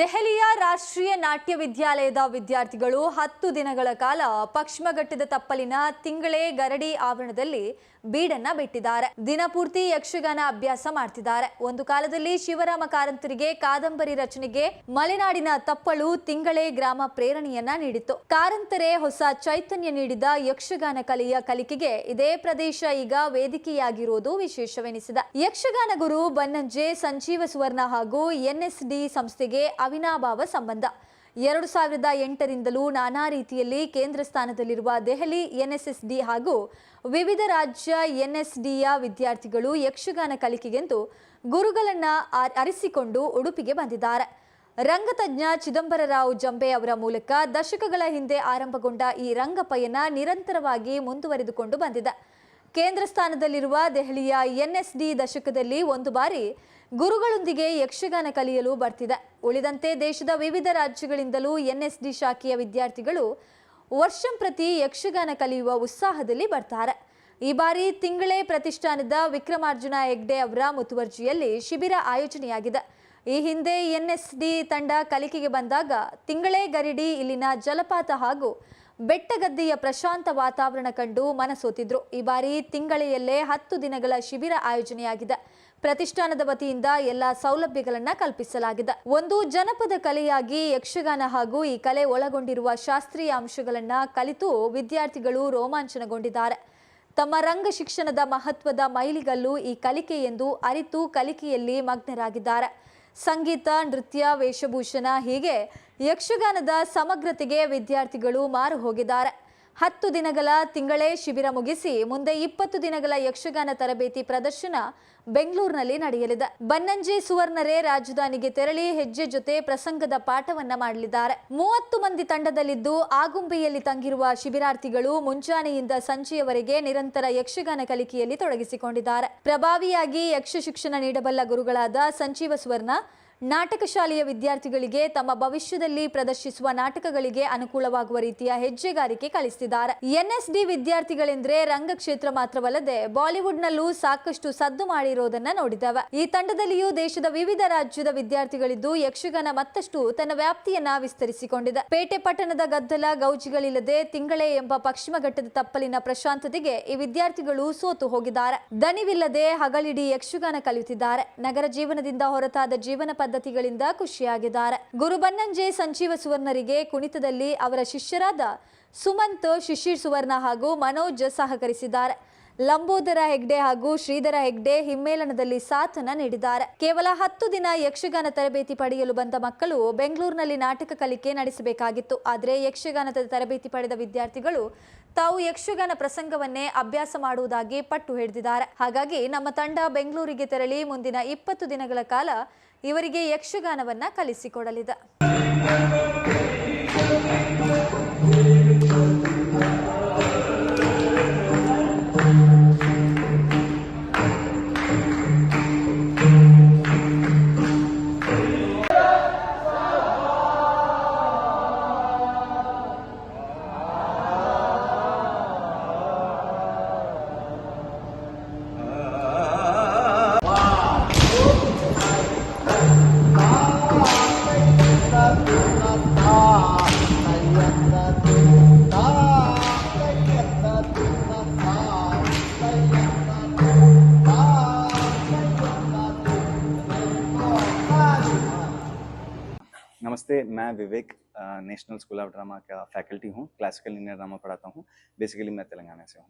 ದೆಹಲಿಯ ರಾಷ್ಟ್ರೀಯ ನಾಟ್ಯ ವಿದ್ಯಾಲಯದ ವಿದ್ಯಾರ್ಥಿಗಳು ಹತ್ತು ದಿನಗಳ ಕಾಲ ಪಶ್ಚಿಮಘಟ್ಟದ ತಪ್ಪಲಿನ ತಿಂಗಳೇ ಗರಡಿ ಆವರಣದಲ್ಲಿ ಬೀಡನ್ನ ಬಿಟ್ಟಿದ್ದಾರೆ. ದಿನಪೂರ್ತಿ ಯಕ್ಷಗಾನ ಅಭ್ಯಾಸ ಮಾಡ್ತಿದ್ದಾರೆ. ಒಂದು ಕಾಲದಲ್ಲಿ ಶಿವರಾಮ ಕಾರಂತರಿಗೆ ಕಾದಂಬರಿ ರಚನೆಗೆ ಮಲೆನಾಡಿನ ತಪ್ಪಳು ತಿಂಗಳೇ ಗ್ರಾಮ ಪ್ರೇರಣೆಯನ್ನ ನೀಡಿತ್ತು. ಕಾರಂತರೇ ಹೊಸ ಚೈತನ್ಯ ನೀಡಿದ ಯಕ್ಷಗಾನ ಕಲೆಯ ಕಲಿಕೆಗೆ ಇದೇ ಪ್ರದೇಶ ಈಗ ವೇದಿಕೆಯಾಗಿರುವುದು ವಿಶೇಷವೆನಿಸಿದೆ. ಯಕ್ಷಗಾನ ಗುರು ಬನ್ನಂಜೆ, ಸಂಜೀವ ಸುವರ್ಣ ಹಾಗೂ ಎನ್ಎಸ್ಡಿ ಸಂಸ್ಥೆಗೆ ಅವಿನಾಭಾವ ಸಂಬಂಧ. ಎರಡು ಸಾವಿರದ ಎಂಟರಿಂದಲೂ ನಾನಾ ರೀತಿಯಲ್ಲಿ ಕೇಂದ್ರ ಸ್ಥಾನದಲ್ಲಿರುವ ದೆಹಲಿ, ಎನ್ಎಸ್ಎಸ್ಡಿ ಹಾಗೂ ವಿವಿಧ ರಾಜ್ಯ ಎನ್ಎಸ್ಡಿಯ ವಿದ್ಯಾರ್ಥಿಗಳು ಯಕ್ಷಗಾನ ಕಲಿಕೆಗೆಂದು ಗುರುಗಳನ್ನ ಅರಿಸಿಕೊಂಡು ಉಡುಪಿಗೆ ಬಂದಿದ್ದಾರೆ. ರಂಗತಜ್ಞ ಚಿದಂಬರರಾವ್ ಜಂಬೆ ಅವರ ಮೂಲಕ ದಶಕಗಳ ಹಿಂದೆ ಆರಂಭಗೊಂಡ ಈ ರಂಗ ಪಯಣ ನಿರಂತರವಾಗಿ ಮುಂದುವರೆದುಕೊಂಡು ಬಂದಿದೆ. ಕೇಂದ್ರ ಸ್ಥಾನದಲ್ಲಿರುವ ದೆಹಲಿಯ ಎನ್ಎಸ್ಡಿ ದಶಕದಲ್ಲಿ ಒಂದು ಬಾರಿ ಗುರುಗಳೊಂದಿಗೆ ಯಕ್ಷಗಾನ ಕಲಿಯಲು ಬರ್ತಿದೆ. ಉಳಿದಂತೆ ದೇಶದ ವಿವಿಧ ರಾಜ್ಯಗಳಿಂದಲೂ ಎನ್ಎಸ್ಡಿ ಶಾಖೆಯ ವಿದ್ಯಾರ್ಥಿಗಳು ವರ್ಷಂ ಪ್ರತಿ ಯಕ್ಷಗಾನ ಕಲಿಯುವ ಉತ್ಸಾಹದಲ್ಲಿ ಬರ್ತಾರೆ. ಈ ಬಾರಿ ತಿಂಗಳೇ ಪ್ರತಿಷ್ಠಾನದ ವಿಕ್ರಮಾರ್ಜುನ ಹೆಗ್ಡೆ ಅವರ ಮುತುವರ್ಜಿಯಲ್ಲಿ ಶಿಬಿರ ಆಯೋಜನೆಯಾಗಿದೆ. ಈ ಹಿಂದೆ ಎನ್ಎಸ್ಡಿ ತಂಡ ಕಲಿಕೆಗೆ ಬಂದಾಗ ತಿಂಗಳೇ ಗರಿಡಿ, ಇಲ್ಲಿನ ಜಲಪಾತ ಹಾಗೂ ಬೆಟ್ಟಗದ್ದೆಯ ಪ್ರಶಾಂತ ವಾತಾವರಣ ಕಂಡು ಮನಸೋತಿದ್ರು. ಈ ಬಾರಿ ತಿಂಗಳೆಯಲ್ಲೇ ಹತ್ತು ದಿನಗಳ ಶಿಬಿರ ಆಯೋಜನೆಯಾಗಿದೆ. ಪ್ರತಿಷ್ಠಾನದ ವತಿಯಿಂದ ಎಲ್ಲ ಸೌಲಭ್ಯಗಳನ್ನ ಕಲ್ಪಿಸಲಾಗಿದೆ. ಒಂದು ಜನಪದ ಕಲೆಯಾಗಿ ಯಕ್ಷಗಾನ ಹಾಗೂ ಈ ಕಲೆ ಒಳಗೊಂಡಿರುವ ಶಾಸ್ತ್ರೀಯ ಅಂಶಗಳನ್ನ ಕಲಿತು ವಿದ್ಯಾರ್ಥಿಗಳು ರೋಮಾಂಚನಗೊಂಡಿದ್ದಾರೆ. ತಮ್ಮ ರಂಗ ಶಿಕ್ಷಣದ ಮಹತ್ವದ ಮೈಲಿಗಲ್ಲು ಈ ಕಲಿಕೆ ಎಂದು ಅರಿತು ಕಲಿಕೆಯಲ್ಲಿ ಮಗ್ನರಾಗಿದ್ದಾರೆ. ಸಂಗೀತ ನೃತ್ಯ ವೇಷಭೂಷಣ ಹೀಗೆ ಯಕ್ಷಗಾನದ ಸಮಗ್ರತೆಗೆ ವಿದ್ಯಾರ್ಥಿಗಳು ಮಾರು ಹೋಗಿದ್ದಾರೆ. ಹತ್ತು ದಿನಗಳ ತಿಂಗಳೇ ಶಿಬಿರ ಮುಗಿಸಿ ಮುಂದೆ ಇಪ್ಪತ್ತು ದಿನಗಳ ಯಕ್ಷಗಾನ ತರಬೇತಿ ಪ್ರದರ್ಶನ ಬೆಂಗಳೂರಿನಲ್ಲಿ ನಡೆಯಲಿದೆ. ಬನ್ನಂಜೆ ಸುವರ್ಣರೇ ರಾಜಧಾನಿಗೆ ತೆರಳಿ ಹೆಜ್ಜೆ ಜೊತೆ ಪ್ರಸಂಗದ ಪಾಠವನ್ನ ಮಾಡಲಿದ್ದಾರೆ. ಮೂವತ್ತು ಮಂದಿ ತಂಡದಲ್ಲಿದ್ದು ಆಗುಂಬೆಯಲ್ಲಿ ತಂಗಿರುವ ಶಿಬಿರಾರ್ಥಿಗಳು ಮುಂಜಾನೆಯಿಂದ ಸಂಜೆಯವರೆಗೆ ನಿರಂತರ ಯಕ್ಷಗಾನ ಕಲಿಕೆಯಲ್ಲಿ ತೊಡಗಿಸಿಕೊಂಡಿದ್ದಾರೆ. ಪ್ರಭಾವಿಯಾಗಿ ಯಕ್ಷ ಶಿಕ್ಷಣ ನೀಡಬಲ್ಲ ಗುರುಗಳಾದ ಸಂಜೀವ ಸುವರ್ಣ ನಾಟಕ ಶಾಲೆಯ ವಿದ್ಯಾರ್ಥಿಗಳಿಗೆ ತಮ್ಮ ಭವಿಷ್ಯದಲ್ಲಿ ಪ್ರದರ್ಶಿಸುವ ನಾಟಕಗಳಿಗೆ ಅನುಕೂಲವಾಗುವ ರೀತಿಯ ಹೆಜ್ಜೆಗಾರಿಕೆ ಕಲಿಸಿದ್ದಾರೆ ಎನ್ಎಸ್ಡಿ ವಿದ್ಯಾರ್ಥಿಗಳೆಂದ್ರೆ ರಂಗಕ್ಷೇತ್ರ ಮಾತ್ರವಲ್ಲದೆ ಬಾಲಿವುಡ್ನಲ್ಲೂ ಸಾಕಷ್ಟು ಸದ್ದು ಮಾಡಿರೋದನ್ನ ನೋಡಿದವ ಈ ತಂಡದಲ್ಲಿಯೂ ದೇಶದ ವಿವಿಧ ರಾಜ್ಯದ ವಿದ್ಯಾರ್ಥಿಗಳಿದ್ದು ಯಕ್ಷಗಾನ ಮತ್ತಷ್ಟು ತನ್ನ ವ್ಯಾಪ್ತಿಯನ್ನ ವಿಸ್ತರಿಸಿಕೊಂಡಿದೆ. ಪೇಟೆ ಪಟ್ಟಣದ ಗದ್ದಲ ಗೌಜಿಗಳಿಲ್ಲದೆ ತಿಂಗಳೇ ಎಂಬ ಪಶ್ಚಿಮ ಘಟ್ಟದ ತಪ್ಪಲಿನ ಪ್ರಶಾಂತತೆಗೆ ಈ ವಿದ್ಯಾರ್ಥಿಗಳು ಸೋತು ಹೋಗಿದ್ದಾರೆ. ದನಿವಿಲ್ಲದೆ ಹಗಲಿಡಿ ಯಕ್ಷಗಾನ ಕಲಿಯುತ್ತಿದ್ದಾರೆ. ನಗರ ಜೀವನದಿಂದ ಹೊರತಾದ ಜೀವನ ಪದ್ಧತಿಗಳಿಂದ ಖುಷಿಯಾಗಿದ್ದಾರೆ. ಗುರುಬನ್ನಂಜೆ ಸಂಜೀವ ಸುವರ್ಣರಿಗೆ ಕುಣಿತದಲ್ಲಿ ಅವರ ಶಿಷ್ಯರಾದ ಸುಮಂತ್ ಶಿಶಿರ್ ಸುವರ್ಣ ಹಾಗೂ ಮನೋಜ್ ಸಹಕರಿಸಿದ್ದಾರೆ. ಲಂಬೋದರ ಹೆಗ್ಡೆ ಹಾಗೂ ಶ್ರೀಧರ ಹೆಗ್ಡೆ ಹಿಮ್ಮೇಳನದಲ್ಲಿ ಸಾಥನ ನೀಡಿದ್ದಾರೆ. ಕೇವಲ ಹತ್ತು ದಿನ ಯಕ್ಷಗಾನ ತರಬೇತಿ ಪಡೆಯಲು ಬಂದ ಮಕ್ಕಳು ಬೆಂಗಳೂರಿನಲ್ಲಿ ನಾಟಕ ಕಲಿಕೆ ನಡೆಸಬೇಕಾಗಿತ್ತು. ಆದರೆ ಯಕ್ಷಗಾನದ ತರಬೇತಿ ಪಡೆದ ವಿದ್ಯಾರ್ಥಿಗಳು ತಾವು ಯಕ್ಷಗಾನ ಪ್ರಸಂಗವನ್ನೇ ಅಭ್ಯಾಸ ಮಾಡುವುದಾಗಿ ಪಟ್ಟು ಹಿಡಿದಿದ್ದಾರೆ. ಹಾಗಾಗಿ ನಮ್ಮ ತಂಡ ಬೆಂಗಳೂರಿಗೆ ತೆರಳಿ ಮುಂದಿನ ಇಪ್ಪತ್ತು ದಿನಗಳ ಕಾಲ ಇವರಿಗೆ ಯಕ್ಷಗಾನವನ್ನ ಕಲಿಸಿಕೊಡಲಿದೆ. नमस्ते, मैं Vivek national school of drama का फैकल्टी हूँ, क्लासिकल इंडियन ड्रामा पढ़ाता हूँ। बेसिकली मैं तेलंगाना से हूँ।